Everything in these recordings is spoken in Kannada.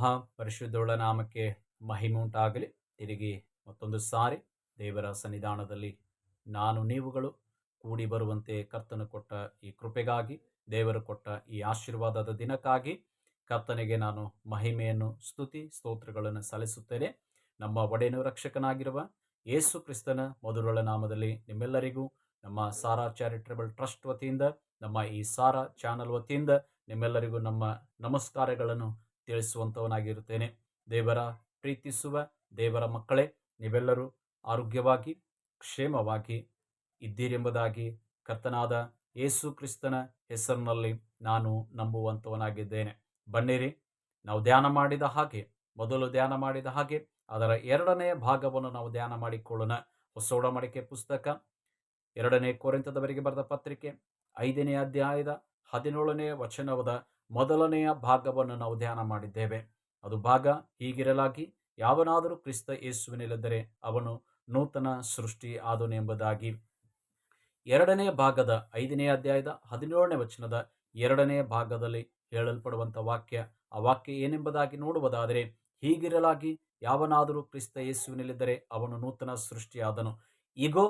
ಮಹಾ ಪರಿಶುದ್ಧೋಳ ನಾಮಕ್ಕೆ ಮಹಿಮೆ ಉಂಟಾಗಲಿ ತಿರುಗಿ ಮತ್ತೊಂದು ಸಾರಿ ದೇವರ ಸನ್ನಿಧಾನದಲ್ಲಿ ನಾನು ನೀವುಗಳು ಕೂಡಿ ಬರುವಂತೆ ಕರ್ತನು ಕೊಟ್ಟ ಈ ಕೃಪೆಗಾಗಿ, ದೇವರು ಕೊಟ್ಟ ಈ ಆಶೀರ್ವಾದದ ದಿನಕ್ಕಾಗಿ ಕರ್ತನಿಗೆ ನಾನು ಮಹಿಮೆಯನ್ನು, ಸ್ತುತಿ, ಸ್ತೋತ್ರಗಳನ್ನು ಸಲ್ಲಿಸುತ್ತೇನೆ. ನಮ್ಮ ಒಡೆಯನು ರಕ್ಷಕನಾಗಿರುವ ಯೇಸು ಕ್ರಿಸ್ತನ ಮಧುರಳ ನಾಮದಲ್ಲಿ ನಿಮ್ಮೆಲ್ಲರಿಗೂ ನಮ್ಮ ಸಾರಾ ಚಾರಿಟಬಲ್ ಟ್ರಸ್ಟ್ ವತಿಯಿಂದ, ನಮ್ಮ ಈ ಸಾರಾ ಚಾನಲ್ ವತಿಯಿಂದ ನಿಮ್ಮೆಲ್ಲರಿಗೂ ನಮ್ಮ ನಮಸ್ಕಾರಗಳನ್ನು ತಿಳಿಸುವಂಥವನಾಗಿರುತ್ತೇನೆ ದೇವರ ಪ್ರೀತಿಸುವ ದೇವರ ಮಕ್ಕಳೇ, ನೀವೆಲ್ಲರೂ ಆರೋಗ್ಯವಾಗಿ, ಕ್ಷೇಮವಾಗಿ ಇದ್ದೀರೆಂಬುದಾಗಿ ಕರ್ತನಾದ ಯೇಸು ಕ್ರಿಸ್ತನ ಹೆಸರಿನಲ್ಲಿ ನಾನು ನಂಬುವಂಥವನಾಗಿದ್ದೇನೆ ಬನ್ನಿರಿ, ನಾವು ಧ್ಯಾನ ಮಾಡಿದ ಹಾಗೆ, ಮೊದಲು ಧ್ಯಾನ ಮಾಡಿದ ಹಾಗೆ, ಅದರ ಎರಡನೆಯ ಭಾಗವನ್ನು ನಾವು ಧ್ಯಾನ ಮಾಡಿಕೊಳ್ಳೋಣ. ಹೊಸ ಒಡಂಬಡಿಕೆ ಪುಸ್ತಕ, ಎರಡನೇ ಕೋರಿಂತದವರೆಗೆ ಬರೆದ ಪತ್ರಿಕೆ, ಐದನೇ ಅಧ್ಯಾಯದ ಹದಿನೇಳನೇ ವಚನವಾದ ಮೊದಲನೆಯ ಭಾಗವನ್ನು ನಾವು ಧ್ಯಾನ ಮಾಡಿದ್ದೇವೆ. ಅದು ಭಾಗ ಹೀಗಿರಲಾಗಿ, ಯಾವನಾದರೂ ಕ್ರಿಸ್ತ ಯೇಸುವಿನಲ್ಲಿದ್ದರೆ ಅವನು ನೂತನ ಸೃಷ್ಟಿ ಆದನು ಎಂಬುದಾಗಿ. ಎರಡನೇ ಭಾಗದ ಐದನೇ ಅಧ್ಯಾಯದ ಹದಿನೇಳನೇ ವಚನದ ಎರಡನೇ ಭಾಗದಲ್ಲಿ ಹೇಳಲ್ಪಡುವಂಥ ವಾಕ್ಯ, ಆ ವಾಕ್ಯ ಏನೆಂಬುದಾಗಿ ನೋಡುವುದಾದರೆ, ಹೀಗಿರಲಾಗಿ, ಯಾವನಾದರೂ ಕ್ರಿಸ್ತ ಯೇಸುವಿನಲ್ಲಿದ್ದರೆ ಅವನು ನೂತನ ಸೃಷ್ಟಿಯಾದನು. ಈಗೋ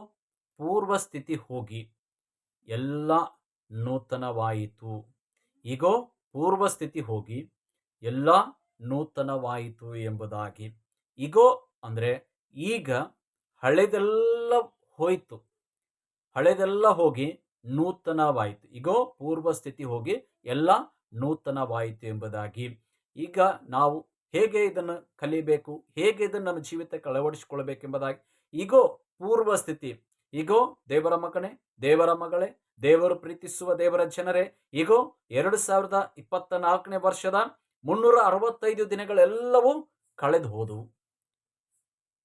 ಪೂರ್ವ ಸ್ಥಿತಿ ಹೋಗಿ, ಎಲ್ಲ ನೂತನವಾಯಿತು. ಈಗೋ ಪೂರ್ವ ಸ್ಥಿತಿ ಹೋಗಿ ಎಲ್ಲ ನೂತನವಾಯಿತು ಎಂಬುದಾಗಿ. ಈಗೋ ಅಂದರೆ ಈಗ ಹಳೆದೆಲ್ಲ ಹೋಯಿತು. ಹಳೆದೆಲ್ಲ ಹೋಗಿ ನೂತನವಾಯಿತು. ಈಗೋ ಪೂರ್ವ ಸ್ಥಿತಿ ಹೋಗಿ ಎಲ್ಲ ನೂತನವಾಯಿತು ಎಂಬುದಾಗಿ. ಈಗ ನಾವು ಹೇಗೆ ಇದನ್ನು ಕಲಿಬೇಕು? ಹೇಗೆ ಇದನ್ನು ನಮ್ಮ ಜೀವಿತಕ್ಕೆ ಅಳವಡಿಸಿಕೊಳ್ಳಬೇಕೆಂಬುದಾಗಿ ಈಗೋ ಪೂರ್ವ ಸ್ಥಿತಿ ಈಗೋ ದೇವರ ಮಗನೇ, ದೇವರ ಮಗಳೇ, ದೇವರು ಪ್ರೀತಿಸುವ ದೇವರ ಜನರೇ, ಈಗೋ ಎರಡು ಸಾವಿರದ ಇಪ್ಪತ್ತ ನಾಲ್ಕನೇ ವರ್ಷದ ಮುನ್ನೂರ ಅರವತ್ತೈದು ದಿನಗಳೆಲ್ಲವೂ ಕಳೆದು ಹೋದವು.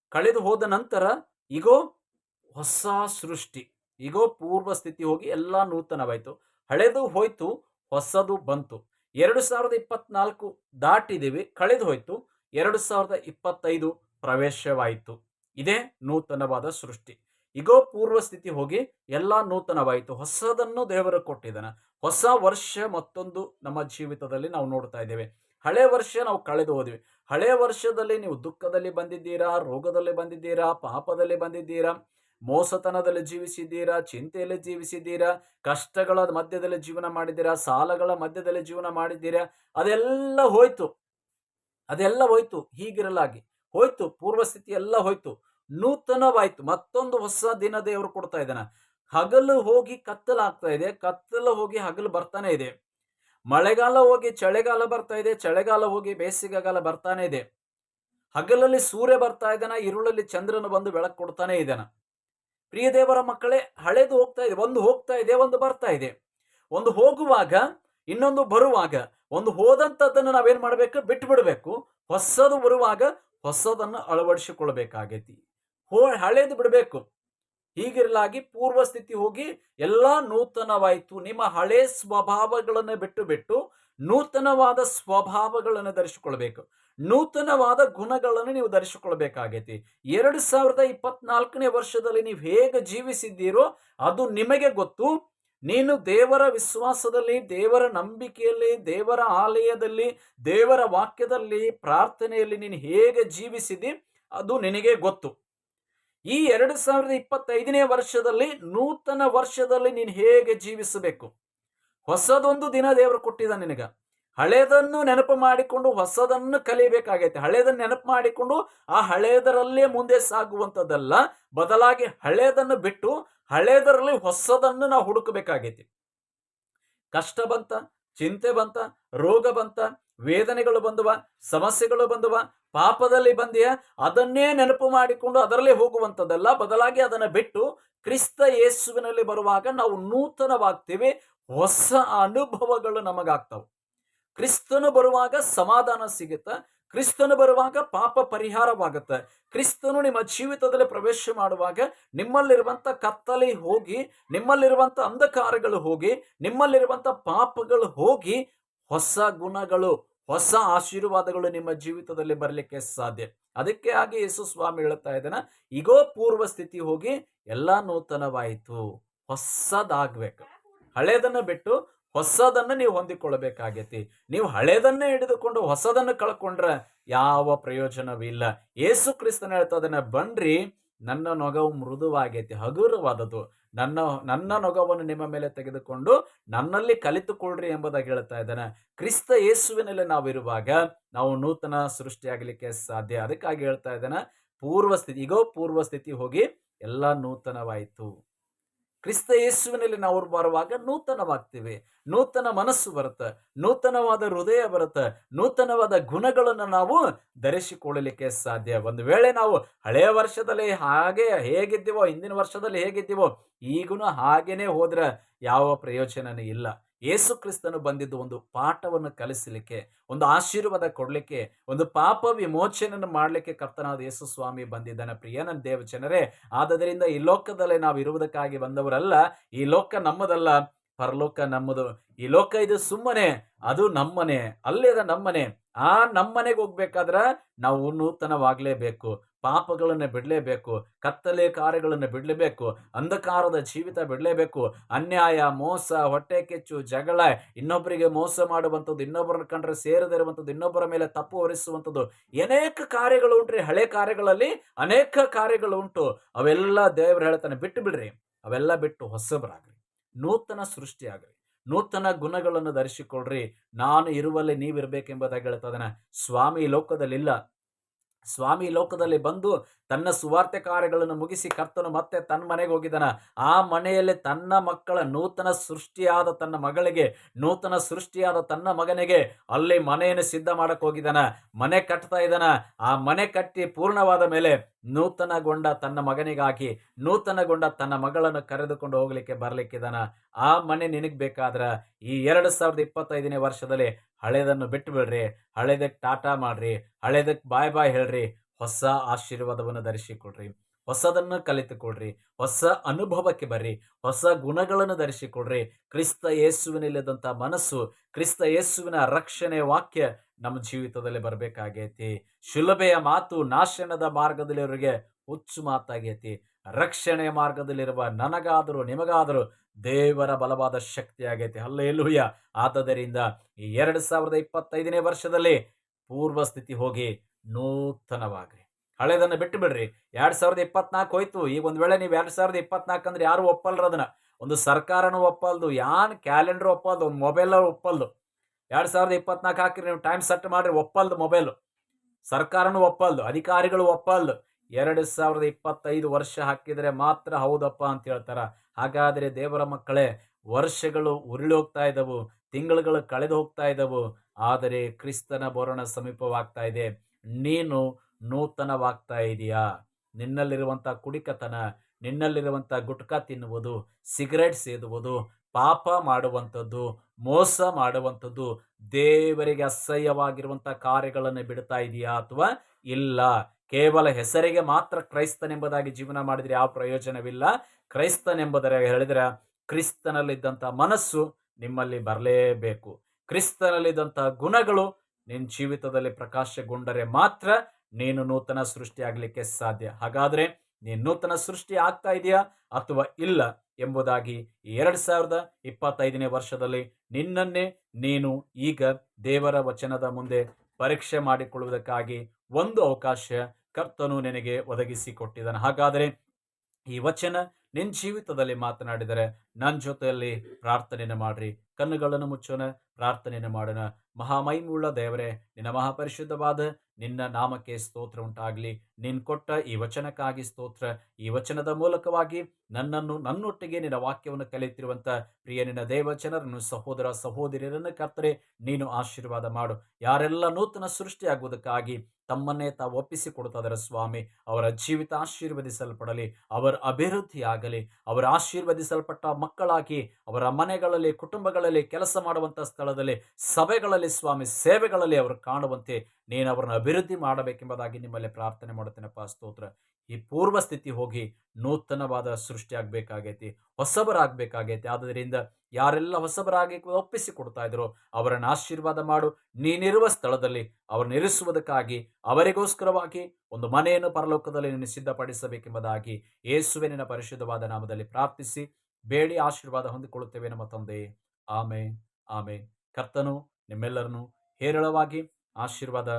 ಕಳೆದು ಹೋದ ನಂತರ ಈಗೋ ಹೊಸ ಸೃಷ್ಟಿ, ಈಗೋ ಪೂರ್ವ ಸ್ಥಿತಿ ಹೋಗಿ ಎಲ್ಲ ನೂತನವಾಯಿತು. ಹಳೆದು ಹೋಯ್ತು, ಹೊಸದು ಬಂತು. ಎರಡು ಸಾವಿರದ ಇಪ್ಪತ್ನಾಲ್ಕು ದಾಟಿದ್ದೀವಿ ಕಳೆದು ಹೋಯ್ತು. ಎರಡು ಸಾವಿರದ ಇಪ್ಪತ್ತೈದು ಪ್ರವೇಶವಾಯಿತು. ಇದೇ ನೂತನವಾದ ಸೃಷ್ಟಿ. ಈಗೋ ಪೂರ್ವ ಸ್ಥಿತಿ ಹೋಗಿ ಎಲ್ಲ ನೂತನವಾಯಿತು. ಹೊಸದನ್ನು ದೇವರು ಕೊಟ್ಟಿದ್ದಾನೆ. ಹೊಸ ವರ್ಷ ಮತ್ತೊಂದು ನಮ್ಮ ಜೀವಿತದಲ್ಲಿ ನಾವು ನೋಡ್ತಾ ಇದ್ದೇವೆ. ಹಳೆ ವರ್ಷ ನಾವು ಕಳೆದು ಹೋದ್ವಿ. ಹಳೆ ವರ್ಷದಲ್ಲಿ ನೀವು ದುಃಖದಲ್ಲಿ ಬಂದಿದ್ದೀರಾ, ರೋಗದಲ್ಲಿ ಬಂದಿದ್ದೀರಾ, ಪಾಪದಲ್ಲಿ ಬಂದಿದ್ದೀರಾ, ಮೋಸತನದಲ್ಲಿ ಜೀವಿಸಿದ್ದೀರಾ, ಚಿಂತೆಯಲ್ಲಿ ಜೀವಿಸಿದ್ದೀರಾ, ಕಷ್ಟಗಳ ಮಧ್ಯದಲ್ಲಿ ಜೀವನ ಮಾಡಿದ್ದೀರಾ, ಸಾಲಗಳ ಮಧ್ಯದಲ್ಲಿ ಜೀವನ ಮಾಡಿದ್ದೀರಾ, ಅದೆಲ್ಲ ಹೋಯ್ತು. ಅದೆಲ್ಲ ಹೋಯ್ತು. ಹೀಗಿರಲಾಗಿ ಹೋಯ್ತು. ಪೂರ್ವ ಸ್ಥಿತಿ ಎಲ್ಲ ಹೋಯ್ತು. ನೂತನವಾಯ್ತು. ಮತ್ತೊಂದು ಹೊಸ ದಿನ ದೇವರು ಕೊಡ್ತಾ ಇದ್ದಾನೆ. ಹಗಲು ಹೋಗಿ ಕತ್ತಲಾಗ್ತಾ ಇದೆ. ಕತ್ತಲು ಹೋಗಿ ಹಗಲು ಬರ್ತಾನೆ ಇದೆ. ಮಳೆಗಾಲ ಹೋಗಿ ಚಳಿಗಾಲ ಬರ್ತಾ ಇದೆ. ಚಳಿಗಾಲ ಹೋಗಿ ಬೇಸಿಗೆಗಾಲ ಬರ್ತಾನೆ ಇದೆ. ಹಗಲಲ್ಲಿ ಸೂರ್ಯ ಬರ್ತಾ ಇದ್ದಾನ. ಇರುಳಲ್ಲಿ ಚಂದ್ರನು ಬಂದು ಬೆಳಕು ಕೊಡ್ತಾನೆ ಇದ್ದಾನ. ಪ್ರಿಯ ದೇವರ ಮಕ್ಕಳೇ, ಹಳೆದು ಹೋಗ್ತಾ ಇದೆ. ಒಂದು ಹೋಗ್ತಾ ಇದೆ, ಒಂದು ಬರ್ತಾ ಇದೆ. ಒಂದು ಹೋಗುವಾಗ, ಇನ್ನೊಂದು ಬರುವಾಗ, ಒಂದು ಹೋದಂಥದ್ದನ್ನು ನಾವೇನ್ ಮಾಡಬೇಕು? ಬಿಟ್ಟು ಬಿಡಬೇಕು ಹೊಸದು ಬರುವಾಗ ಹೊಸದನ್ನು ಅಳವಡಿಸಿಕೊಳ್ಬೇಕಾಗೈತಿ ಹೋ, ಹಳೇದು ಬಿಡಬೇಕು. ಹೀಗಿರಲಾಗಿ ಪೂರ್ವ ಸ್ಥಿತಿ ಹೋಗಿ ಎಲ್ಲ ನೂತನವಾಯಿತು. ನಿಮ್ಮ ಹಳೆ ಸ್ವಭಾವಗಳನ್ನು ಬಿಟ್ಟು ಬಿಟ್ಟು ನೂತನವಾದ ಸ್ವಭಾವಗಳನ್ನು ಧರಿಸಿಕೊಳ್ಬೇಕು. ನೂತನವಾದ ಗುಣಗಳನ್ನು ನೀವು ಧರಿಸಿಕೊಳ್ಬೇಕಾಗೈತಿ. ಎರಡು ಸಾವಿರದ ಇಪ್ಪತ್ನಾಲ್ಕನೇ ವರ್ಷದಲ್ಲಿ ನೀವು ಹೇಗೆ ಜೀವಿಸಿದ್ದೀರೋ ಅದು ನಿಮಗೆ ಗೊತ್ತು. ನೀನು ದೇವರ ವಿಶ್ವಾಸದಲ್ಲಿ, ದೇವರ ನಂಬಿಕೆಯಲ್ಲಿ, ದೇವರ ಆಲಯದಲ್ಲಿ, ದೇವರ ವಾಕ್ಯದಲ್ಲಿ, ಪ್ರಾರ್ಥನೆಯಲ್ಲಿ ನೀನು ಹೇಗೆ ಜೀವಿಸಿದಿ ಅದು ನಿನಗೆ ಗೊತ್ತು. ಈ ಎರಡು ಸಾವಿರದ ಇಪ್ಪತ್ತೈದನೇ ವರ್ಷದಲ್ಲಿ ನೂತನ ವರ್ಷದಲ್ಲಿ ನೀನು ಹೇಗೆ ಜೀವಿಸಬೇಕು? ಹೊಸದೊಂದು ದಿನ ದೇವರು ಕೊಟ್ಟಿದ ನಿನಗ. ಹಳೇದನ್ನು ನೆನಪು ಮಾಡಿಕೊಂಡು ಹೊಸದನ್ನು ಕಲಿಬೇಕಾಗೈತೆ. ಹಳೇದನ್ನು ನೆನಪು ಮಾಡಿಕೊಂಡು ಆ ಹಳೇದರಲ್ಲೇ ಮುಂದೆ ಸಾಗುವಂಥದ್ದಲ್ಲ. ಬದಲಾಗಿ ಹಳೇದನ್ನು ಬಿಟ್ಟು ಹಳೇದರಲ್ಲಿ ಹೊಸದನ್ನು ನಾವು ಹುಡುಕಬೇಕಾಗೈತಿ. ಕಷ್ಟ ಬಂತ, ಚಿಂತೆ ಬಂತ, ರೋಗ ಬಂತ ವೇದನೆಗಳು ಬಂದುವ, ಸಮಸ್ಯೆಗಳು ಬಂದುವ, ಪಾಪದಲ್ಲಿ ಬಂದಿಯ, ಅದನ್ನೇ ನೆನಪು ಮಾಡಿಕೊಂಡು ಅದರಲ್ಲೇ ಹೋಗುವಂಥದ್ದಲ್ಲ. ಬದಲಾಗಿ ಅದನ್ನು ಬಿಟ್ಟು ಕ್ರಿಸ್ತ ಯೇಸುವಿನಲ್ಲಿ ಬರುವಾಗ ನಾವು ನೂತನವಾಗ್ತೇವೆ. ಹೊಸ ಅನುಭವಗಳು ನಮಗಾಗ್ತವೆ. ಕ್ರಿಸ್ತನು ಬರುವಾಗ ಸಮಾಧಾನ ಸಿಗುತ್ತೆ, ಕ್ರಿಸ್ತನು ಬರುವಾಗ ಪಾಪ ಪರಿಹಾರವಾಗುತ್ತೆ. ಕ್ರಿಸ್ತನು ನಿಮ್ಮ ಜೀವಿತದಲ್ಲಿ ಪ್ರವೇಶ ಮಾಡುವಾಗ ನಿಮ್ಮಲ್ಲಿರುವಂಥ ಕತ್ತಲೆ ಹೋಗಿ, ನಿಮ್ಮಲ್ಲಿರುವಂಥ ಅಂಧಕಾರಗಳು ಹೋಗಿ, ನಿಮ್ಮಲ್ಲಿರುವಂಥ ಪಾಪಗಳು ಹೋಗಿ ಹೊಸ ಗುಣಗಳು, ಹೊಸ ಆಶೀರ್ವಾದಗಳು ನಿಮ್ಮ ಜೀವಿತದಲ್ಲಿ ಬರಲಿಕ್ಕೆ ಸಾಧ್ಯ. ಅದಕ್ಕೆ ಆಗಿ ಯೇಸು ಸ್ವಾಮಿ ಹೇಳ್ತಾ ಇದ್ದಾನೆ ಈಗೋ ಪೂರ್ವ ಸ್ಥಿತಿ ಹೋಗಿ ಎಲ್ಲ ನೂತನವಾಯಿತು. ಹೊಸದಾಗ್ಬೇಕು. ಹಳೇದನ್ನು ಬಿಟ್ಟು ಹೊಸದನ್ನು ನೀವು ಹೊಂದಿಕೊಳ್ಳಬೇಕಾಗೈತಿ. ನೀವು ಹಳೇದನ್ನೇ ಹಿಡಿದುಕೊಂಡು ಹೊಸದನ್ನು ಕಳ್ಕೊಂಡ್ರೆ ಯಾವ ಪ್ರಯೋಜನವಿಲ್ಲ ಏಸು ಕ್ರಿಸ್ತನ ಹೇಳ್ತಾ ಅದನ್ನ ಬನ್ರಿ, ನನ್ನ ನೊಗವು ಮೃದುವಾಗೈತಿ, ಹಗುರವಾದದ್ದು. ನನ್ನ ನನ್ನ ನೊಗವನ್ನು ನಿಮ್ಮ ಮೇಲೆ ತೆಗೆದುಕೊಂಡು ನನ್ನಲ್ಲಿ ಕಲಿತುಕೊಳ್ಳ್ರಿ ಎಂಬುದಾಗಿ ಹೇಳ್ತಾ ಇದ್ದಾನೆ. ಕ್ರಿಸ್ತ ಯೇಸುವಿನಲ್ಲಿ ನಾವಿರುವಾಗ ನಾವು ನೂತನ ಸೃಷ್ಟಿಯಾಗಲಿಕ್ಕೆ ಸಾಧ್ಯ. ಅದಕ್ಕಾಗಿ ಹೇಳ್ತಾ ಇದ್ದಾನೆ ಪೂರ್ವ ಸ್ಥಿತಿ ಈಗೋ ಪೂರ್ವ ಸ್ಥಿತಿ ಹೋಗಿ ಎಲ್ಲ ನೂತನವಾಯಿತು. ಕ್ರಿಸ್ತ ಯೇಸುವಿನಲ್ಲಿ ನಾವು ಬರುವಾಗ ನೂತನವಾಗ್ತೇವೆ. ನೂತನ ಮನಸ್ಸು ಬರುತ್ತೆ. ನೂತನವಾದ ಹೃದಯ ಬರುತ್ತೆ. ನೂತನವಾದ ಗುಣಗಳನ್ನು ನಾವು ಧರಿಸಿಕೊಳ್ಳಲಿಕ್ಕೆ ಸಾಧ್ಯ. ಒಂದು ವೇಳೆ ನಾವು ಹಳೆಯ ವರ್ಷದಲ್ಲಿ ಹಾಗೆ ಹೇಗಿದ್ದೀವೋ, ಹಿಂದಿನ ವರ್ಷದಲ್ಲಿ ಹೇಗಿದ್ದೀವೋ ಈಗೂ ಹಾಗೇನೆ ಹೋದ್ರೆ ಯಾವ ಪ್ರಯೋಜನನೇ ಇಲ್ಲ. ಯೇಸು ಕ್ರಿಸ್ತನು ಬಂದಿದ್ದು ಒಂದು ಪಾಠವನ್ನು ಕಲಿಸಲಿಕ್ಕೆ, ಒಂದು ಆಶೀರ್ವಾದ ಕೊಡಲಿಕ್ಕೆ, ಒಂದು ಪಾಪ ವಿಮೋಚನೆಯನ್ನು ಮಾಡಲಿಕ್ಕೆ ಕರ್ತನಾದ ಯೇಸು ಸ್ವಾಮಿ ಬಂದಿದ್ದಾನೆ. ಪ್ರಿಯನ ದೇವ ಜನರೇ, ಆದ್ದರಿಂದ ಈ ಲೋಕದಲ್ಲೇ ನಾವು ಇರುವುದಕ್ಕಾಗಿ ಬಂದವರಲ್ಲ, ಈ ಲೋಕ ನಮ್ಮದಲ್ಲ, ಪರಲೋಕ ನಮ್ಮದು, ಈ ಲೋಕ ಇದು ಸುಮ್ಮನೆ, ಅದು ನಮ್ಮನೆ, ಅಲ್ಲೇದ ನಮ್ಮನೆ. ಆ ನಮ್ಮನೆಗೆ ಹೋಗ್ಬೇಕಾದ್ರ ನಾವು ನೂತನವಾಗಲೇಬೇಕು ಪಾಪಗಳನ್ನು ಬಿಡಲೇಬೇಕು. ಕತ್ತಲೆ ಕಾರ್ಯಗಳನ್ನು ಬಿಡಲೇಬೇಕು. ಅಂಧಕಾರದ ಜೀವಿತ ಬಿಡಲೇಬೇಕು. ಅನ್ಯಾಯ, ಮೋಸ, ಹೊಟ್ಟೆ ಕೆಚ್ಚು, ಜಗಳ ಇನ್ನೊಬ್ಬರಿಗೆ ಮೋಸ ಮಾಡುವಂಥದ್ದು ಇನ್ನೊಬ್ಬರನ್ನ ಕಂಡ್ರೆ ಸೇರದಿರುವಂಥದ್ದು ಇನ್ನೊಬ್ಬರ ಮೇಲೆ ತಪ್ಪು ಹೊರಿಸುವಂಥದ್ದು, ಅನೇಕ ಕಾರ್ಯಗಳು ಉಂಟ್ರಿ ಹಳೆ ಕಾರ್ಯಗಳಲ್ಲಿ ಅನೇಕ ಕಾರ್ಯಗಳು ಉಂಟು. ಅವೆಲ್ಲ ದೇವರು ಹೇಳ್ತಾನೆ, ಬಿಟ್ಟು ಬಿಡ್ರಿ. ಅವೆಲ್ಲ ಬಿಟ್ಟು ಹೊಸಬರಾಗ್ರಿ. ನೂತನ ಸೃಷ್ಟಿಯಾಗ್ರಿ. ನೂತನ ಗುಣಗಳನ್ನು ಧರಿಸಿಕೊಳ್ಳ್ರಿ. ನಾನು ಇರುವಲ್ಲಿ ನೀವಿರಬೇಕೆಂಬುದಾಗಿ ಹೇಳ್ತಾ ಸ್ವಾಮಿ ಈ ಲೋಕದಲ್ಲಿಲ್ಲ. ಸ್ವಾಮಿ ಲೋಕದಲ್ಲಿ ಬಂದು ತನ್ನ ಸುವಾರ್ತೆ ಕಾರ್ಯಗಳನ್ನು ಮುಗಿಸಿ ಕರ್ತನು ಮತ್ತೆ ತನ್ನ ಮನೆಗೆ ಹೋಗಿದ್ದಾನ. ಆ ಮನೆಯಲ್ಲಿ ತನ್ನ ಮಕ್ಕಳ ನೂತನ ಸೃಷ್ಟಿಯಾದ ತನ್ನ ಮಗಳಿಗೆ, ನೂತನ ಸೃಷ್ಟಿಯಾದ ತನ್ನ ಮಗನಿಗೆ ಅಲ್ಲಿ ಮನೆಯನ್ನು ಸಿದ್ಧ ಮಾಡಕ್ಕೆ ಹೋಗಿದ್ದಾನ. ಮನೆ ಕಟ್ತಾ ಇದ್ದಾನ. ಆ ಮನೆ ಕಟ್ಟಿ ಪೂರ್ಣವಾದ ಮೇಲೆ ನೂತನಗೊಂಡ ತನ್ನ ಮಗನಿಗಾಗಿ, ನೂತನಗೊಂಡ ತನ್ನ ಮಗಳನ್ನು ಕರೆದುಕೊಂಡು ಹೋಗ್ಲಿಕ್ಕೆ ಬರ್ಲಿಕ್ಕಿದ್ದಾನ. ಆ ಮನೆ ನಿನಗೆ ಬೇಕಾದ್ರ ಈ ಎರಡು ಸಾವಿರದ ಇಪ್ಪತ್ತೈದನೇ ವರ್ಷದಲ್ಲಿ ಹಳೇದನ್ನು ಬಿಟ್ಟು ಬಿಡ್ರಿ ಹಳೇದಕ್ಕೆ ಟಾಟಾ ಮಾಡ್ರಿ ಹಳೇದಕ್ಕೆ ಬಾಯ್ ಬಾಯ್ ಹೇಳ್ರಿ, ಹೊಸ ಆಶೀರ್ವಾದವನ್ನು ಧರಿಸಿಕೊಡ್ರಿ, ಹೊಸದನ್ನು ಕಲಿತುಕೊಡ್ರಿ, ಹೊಸ ಅನುಭವಕ್ಕೆ ಬರ್ರಿ, ಹೊಸ ಗುಣಗಳನ್ನು ಧರಿಸಿಕೊಡ್ರಿ. ಕ್ರಿಸ್ತ ಯೇಸುವಿನಲ್ಲಿದ್ದಂಥ ಮನಸ್ಸು, ಕ್ರಿಸ್ತ ಯೇಸುವಿನ ರಕ್ಷಣೆ ವಾಕ್ಯ ನಮ್ಮ ಜೀವಿತದಲ್ಲಿ ಬರಬೇಕಾಗೈತಿ. ಶುಲಭೆಯ ಮಾತು ನಾಶನದ ಮಾರ್ಗದಲ್ಲಿವರಿಗೆ ಹುಚ್ಚು ಮಾತಾಗೈತಿ. ರಕ್ಷಣೆಯ ಮಾರ್ಗದಲ್ಲಿರುವ ನನಗಾದರೂ ನಿಮಗಾದರೂ ದೇವರ ಬಲವಾದ ಶಕ್ತಿ ಆಗೈತಿ ಅಲ್ಲೆಲ್ಲೂಯ್ಯ ಆದ್ದರಿಂದ ಈ ಎರಡು ಸಾವಿರದ ಇಪ್ಪತ್ತೈದನೇ ವರ್ಷದಲ್ಲಿ ಪೂರ್ವ ಸ್ಥಿತಿ ಹೋಗಿ ನೂತನವಾಗ್ರಿ. ಹಳೇದನ್ನ ಬಿಟ್ಟು ಬಿಡ್ರಿ. ಎರಡು ಸಾವಿರದ ಇಪ್ಪತ್ನಾಲ್ಕು ಹೋಯ್ತು. ಈಗ ಒಂದು ವೇಳೆ ನೀವು ಎರಡ್ ಸಾವಿರದ ಇಪ್ಪತ್ನಾಲ್ಕು ಅಂದ್ರೆ ಯಾರು ಒಪ್ಪಲ್ರ ಅದನ್ನ? ಒಂದು ಸರ್ಕಾರನೂ ಒಪ್ಪಲ್ದು, ಯಾನ್ ಕ್ಯಾಲೆಂಡರ್ ಒಪ್ಪಲ್ದು, ಒಂದು ಮೊಬೈಲ್ ಒಪ್ಪಲ್ದು. ಎರಡು ಸಾವಿರದ ಇಪ್ಪತ್ನಾಲ್ಕು ಹಾಕಿರಿ, ನೀವು ಟೈಮ್ ಸೆಟ್ ಮಾಡ್ರಿ, ಒಪ್ಪಲ್ದು ಮೊಬೈಲ್. ಸರ್ಕಾರನೂ ಒಪ್ಪಲ್ದು, ಅಧಿಕಾರಿಗಳು ಒಪ್ಪಲ್ದು. ಎರಡು ಸಾವಿರದ ಇಪ್ಪತ್ತೈದು ವರ್ಷ ಹಾಕಿದರೆ ಮಾತ್ರ ಹೌದಪ್ಪ ಅಂತ ಹೇಳ್ತಾರ. ಹಾಗಾದರೆ ದೇವರ ಮಕ್ಕಳೇ, ವರ್ಷಗಳು ಉರುಳಿ ಹೋಗ್ತಾ ಇದ್ದವು, ತಿಂಗಳುಗಳು ಕಳೆದು ಹೋಗ್ತಾ ಇದ್ದವು, ಆದರೆ ಕ್ರಿಸ್ತನ ಬೋರಣ ಸಮೀಪವಾಗ್ತಾ ಇದೆ. ನೀನು ನೂತನವಾಗ್ತಾ ಇದೆಯಾ? ನಿನ್ನಲ್ಲಿರುವಂಥ ಕುಡಿಕತನ, ನಿನ್ನಲ್ಲಿರುವಂಥ ಗುಟ್ಕಾ ತಿನ್ನುವುದು, ಸಿಗರೇಟ್ ಸೇದುವುದು, ಪಾಪ ಮಾಡುವಂಥದ್ದು, ಮೋಸ ಮಾಡುವಂಥದ್ದು, ದೇವರಿಗೆ ಅಸಹ್ಯವಾಗಿರುವಂಥ ಕಾರ್ಯಗಳನ್ನು ಬಿಡ್ತಾ ಇದೆಯಾ ಅಥವಾ ಇಲ್ಲ? ಕೇವಲ ಹೆಸರಿಗೆ ಮಾತ್ರ ಕ್ರೈಸ್ತನೆಂಬುದಾಗಿ ಜೀವನ ಮಾಡಿದರೆ ಯಾವ ಪ್ರಯೋಜನವಿಲ್ಲ? ಕ್ರೈಸ್ತನೆಂಬುದರ ಹೇಳಿದ್ರೆ ಕ್ರಿಸ್ತನಲ್ಲಿದ್ದಂಥ ಮನಸ್ಸು ನಿಮ್ಮಲ್ಲಿ ಬರಲೇಬೇಕು. ಕ್ರಿಸ್ತನಲ್ಲಿದ್ದಂಥ ಗುಣಗಳು ನಿನ್ನ ಜೀವಿತದಲ್ಲಿ ಪ್ರಕಾಶಗೊಂಡರೆ ಮಾತ್ರ ನೀನು ನೂತನ ಸೃಷ್ಟಿ ಆಗಲಿಕ್ಕೆ ಸಾಧ್ಯ. ಹಾಗಾದರೆ ನೀನು ನೂತನ ಸೃಷ್ಟಿ ಆಗ್ತಾ ಇದೆಯಾ ಅಥವಾ ಇಲ್ಲ ಎಂಬುದಾಗಿ ಎರಡು ಸಾವಿರದ ಇಪ್ಪತ್ತೈದನೇ ವರ್ಷದಲ್ಲಿ ನಿನ್ನನ್ನೇ ನೀನು ಈಗ ದೇವರ ವಚನದ ಮುಂದೆ ಪರೀಕ್ಷೆ ಮಾಡಿಕೊಳ್ಳುವುದಕ್ಕಾಗಿ ಒಂದು ಅವಕಾಶ ಕರ್ತನು ನಿನಗೆ ಒದಗಿಸಿಕೊಟ್ಟಿದ್ದಾನೆ ಹಾಗಾದರೆ ಈ ವಚನ ನಿನ್ನ ಜೀವಿತದಲ್ಲಿ ಮಾತನಾಡಿದರೆ ನನ್ನ ಜೊತೆಯಲ್ಲಿ ಪ್ರಾರ್ಥನೆಯನ್ನು ಮಾಡ್ರಿ. ಕಣ್ಣುಗಳನ್ನು ಮುಚ್ಚೋಣ, ಪ್ರಾರ್ಥನೆಯನ್ನು ಮಾಡೋಣ. ಮಹಾಮೈಮುಳ್ಳ ದೇವರೇ, ನಿನ್ನ ಮಹಾಪರಿಶುದ್ಧವಾದ ನಿನ್ನ ನಾಮಕ್ಕೆ ಸ್ತೋತ್ರ ಉಂಟಾಗಲಿ. ನಿನ್ ಕೊಟ್ಟ ಈ ವಚನಕ್ಕಾಗಿ ಸ್ತೋತ್ರ. ಈ ವಚನದ ಮೂಲಕವಾಗಿ ನನ್ನನ್ನು ನನ್ನೊಟ್ಟಿಗೆ ನಿನ್ನ ವಾಕ್ಯವನ್ನು ಕಲಿತಿರುವಂತ ಪ್ರಿಯ ನಿನ್ನ ದೇವಚನರನ್ನು ಸಹೋದರ ಸಹೋದರಿಯರನ್ನು ಕರ್ತರೆ ನೀನು ಆಶೀರ್ವಾದ ಮಾಡು. ಯಾರೆಲ್ಲ ನೂತನ ಸೃಷ್ಟಿಯಾಗುವುದಕ್ಕಾಗಿ ತಮ್ಮನ್ನೇ ತಾವು ಒಪ್ಪಿಸಿಕೊಡುತ್ತಾದರ ಸ್ವಾಮಿ, ಅವರ ಜೀವಿತ ಆಶೀರ್ವದಿಸಲ್ಪಡಲಿ, ಅವರ ಅಭಿವೃದ್ಧಿಯಾಗಲಿ, ಅವರ ಆಶೀರ್ವದಿಸಲ್ಪಟ್ಟ ಮಕ್ಕಳಾಗಿ ಅವರ ಮನೆಗಳಲ್ಲಿ, ಕುಟುಂಬಗಳಲ್ಲಿ ಕೆಲಸ ಮಾಡುವಂಥ ಸ್ಥಳದಲ್ಲಿ, ಸಭೆಗಳಲ್ಲಿ ಸ್ವಾಮಿ, ಸೇವೆಗಳಲ್ಲಿ ಅವರು ಕಾಣುವಂತೆ ನೀನು ಅವರನ್ನು ಅಭಿವೃದ್ಧಿ ಮಾಡಬೇಕೆಂಬುದಾಗಿ ನಿಮ್ಮಲ್ಲಿ ಪ್ರಾರ್ಥನೆ ಮಾಡುತ್ತೇನಪ್ಪ ಸ್ತೋತ್ರ ಈ ಪೂರ್ವ ಸ್ಥಿತಿ ಹೋಗಿ ನೂತನವಾದ ಸೃಷ್ಟಿ ಆಗಬೇಕಾಗೈತಿ ಹೊಸಬರಾಗಬೇಕಾಗೈತಿ. ಆದ್ದರಿಂದ ಯಾರೆಲ್ಲ ಹೊಸಬರಾಗಿ ಒಪ್ಪಿಸಿ ಕೊಡ್ತಾ ಇದ್ರು ಅವರನ್ನು ಆಶೀರ್ವಾದ ಮಾಡು. ನೀನಿರುವ ಸ್ಥಳದಲ್ಲಿ ಅವರನ್ನು ಇರಿಸುವುದಕ್ಕಾಗಿ, ಅವರಿಗೋಸ್ಕರವಾಗಿ ಒಂದು ಮನೆಯನ್ನು ಪರಲೋಕದಲ್ಲಿ ನೀನು ಸಿದ್ಧಪಡಿಸಬೇಕೆಂಬುದಾಗಿ ಯೇಸುವಿನ ಪರಿಶುದ್ಧವಾದ ನಾಮದಲ್ಲಿ ಪ್ರಾರ್ಥಿಸಿ, ಬೇಡಿ ಆಶೀರ್ವಾದ ಹೊಂದಿಕೊಳ್ಳುತ್ತೇವೆ ನಮ್ಮ ತಂದೆ. ಆಮೆ ಆಮೆ ಕರ್ತನು ನಿಮ್ಮೆಲ್ಲರನ್ನು ಹೇರಳವಾಗಿ ಆಶೀರ್ವಾದ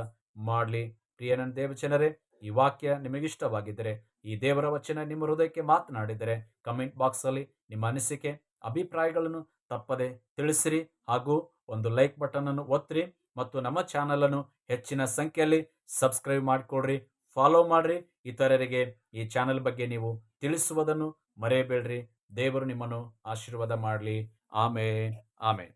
ಮಾಡಲಿ. ಪ್ರಿಯ ನನ್ನ ದೇವಚನರೇ ಈ ವಾಕ್ಯ ನಿಮಗಿಷ್ಟವಾಗಿದ್ದರೆ, ಈ ದೇವರ ವಚನ ನಿಮ್ಮ ಹೃದಯಕ್ಕೆ ಮಾತನಾಡಿದರೆ, ಕಮೆಂಟ್ ಬಾಕ್ಸಲ್ಲಿ ನಿಮ್ಮ ಅನಿಸಿಕೆ, ಅಭಿಪ್ರಾಯಗಳನ್ನು ತಪ್ಪದೆ ತಿಳಿಸಿರಿ. ಹಾಗೂ ಒಂದು ಲೈಕ್ ಬಟನ್ ಅನ್ನು ಒತ್ತಿರಿ ಮತ್ತು ನಮ್ಮ ಚಾನಲನ್ನು ಹೆಚ್ಚಿನ ಸಂಖ್ಯೆಯಲ್ಲಿ ಸಬ್ಸ್ಕ್ರೈಬ್ ಮಾಡಿಕೊಡ್ರಿ. ಫಾಲೋ ಮಾಡಿರಿ. ಇತರರಿಗೆ ಈ ಚಾನಲ್ ಬಗ್ಗೆ ನೀವು ತಿಳಿಸುವುದನ್ನು ಮರೆಯಬೇಡ್ರಿ. ದೇವರು ನಿಮ್ಮನ್ನು ಆಶೀರ್ವಾದ ಮಾಡಲಿ. Amen. Amen.